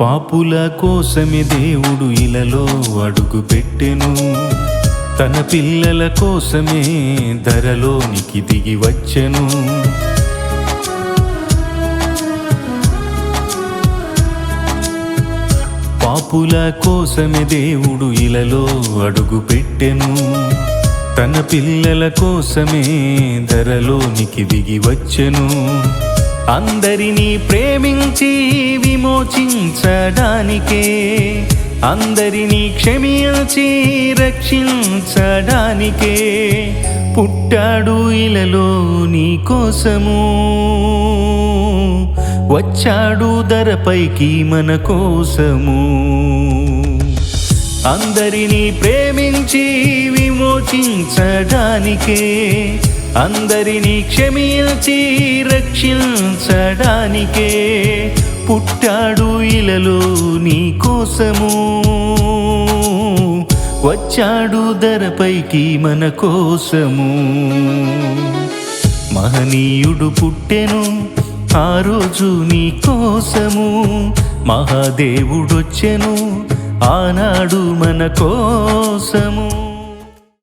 పాపుల కోసమే దేవుడు ఇలలో అడుగు పెట్టెను తన పిల్లల కోసమే ధరలోనికి దిగి వచ్చెను. పాపుల కోసమే దేవుడు ఇలలో అడుగు పెట్టెను తన పిల్లల కోసమే ధరలోనికి దిగి వచ్చెను. అందరినీ ప్రేమించి విమోచించడానికే అందరినీ క్షమించి రక్షించడానికే పుట్టాడు ఇలలో నీ కోసము. వచ్చాడు ధరపైకి మన కోసము. అందరినీ ప్రేమించి విమోచించడానికే అందరినీ క్షమించి రక్షించడానికే పుట్టాడు ఇలలో నీ కోసము వచ్చాడు ధరపైకి మన కోసము. మహనీయుడు పుట్టెను ఆ రోజు నీ కోసము. మహాదేవుడొచ్చెను ఆనాడు మన కోసము.